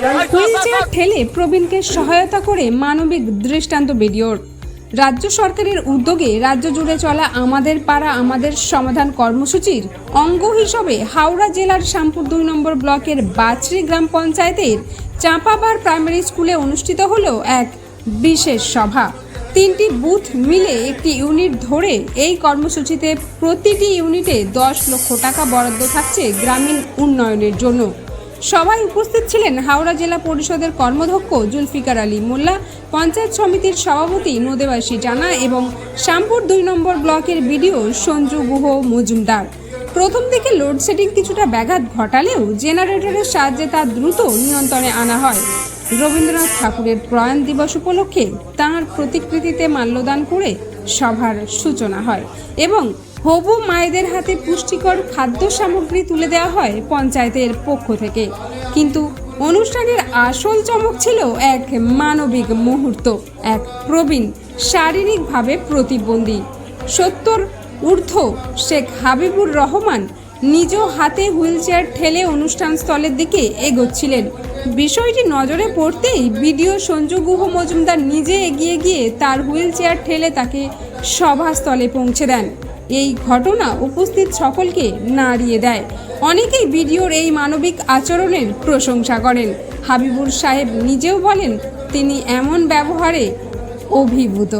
Wheel chair ঠেলে প্রবীণকে সহায়তা করে মানবিক দৃষ্টান্ত ভিডিওর রাজ্য সরকারের উদ্যোগে রাজ্য জুড়ে চলা আমাদের পাড়া আমাদের সমাধান কর্মসূচির অঙ্গ হিসেবে হাওড়া জেলার শ্যামপুর দুই নম্বর ব্লকের বাচরি গ্রাম পঞ্চায়েতের চাঁপাবার প্রাইমারি স্কুলে অনুষ্ঠিত হলো এক বিশেষ সভা। তিনটি বুথ মিলে একটি ইউনিট ধরে এই কর্মসূচিতে প্রতিটি ইউনিটে দশ লক্ষ টাকা বরাদ্দ থাকছে গ্রামীণ উন্নয়নের জন্য। সভায় উপস্থিত ছিলেন হাওড়া জেলা পরিষদের কর্মধ্যক্ষ জুলফিকার আলী মোল্লা, পঞ্চায়েত সমিতির সভাপতি নদেবাসী জানা এবং শ্যামপুর দুই নম্বর ব্লকের বিডিও সঞ্জু গুহ মজুমদার। প্রথম দিকে লোডশেডিং কিছুটা ব্যাঘাত ঘটালেও জেনারেটরের সাহায্যে তা দ্রুত নিয়ন্ত্রণে আনা হয়। রবীন্দ্রনাথ ঠাকুরের প্রয়াণ দিবস উপলক্ষে তাঁর প্রতিকৃতিতে মাল্যদান করে সভার সূচনা হয় এবং হবু মায়েদের হাতে পুষ্টিকর খাদ্য সামগ্রী তুলে দেওয়া হয় পঞ্চায়েতের পক্ষ থেকে। কিন্তু অনুষ্ঠানের আসল চমক ছিল এক মানবিক মুহূর্ত, এক প্রবীণ শারীরিকভাবে প্রতিবন্ধী। সত্তর ঊর্ধ্ব শেখ হাবিবুর রহমান নিজ হাতে হুইলচেয়ার ঠেলে অনুষ্ঠান স্থলের দিকে এগোচ্ছিলেন। বিষয়টি নজরে পড়তেই বিডিও সঞ্জু গুহ মজুমদার নিজে এগিয়ে গিয়ে তার হুইলচেয়ার ঠেলে তাকে সভাস্থলে পৌঁছে দেন। এই ঘটনা উপস্থিত সকলকে নাড়িয়ে দেয়। অনেকেই ভিডিওর এই মানবিক আচরণের প্রশংসা করেন। হাবিবুর সাহেব নিজেও বলেন, তিনি এমন ব্যবহারে অভিভূত।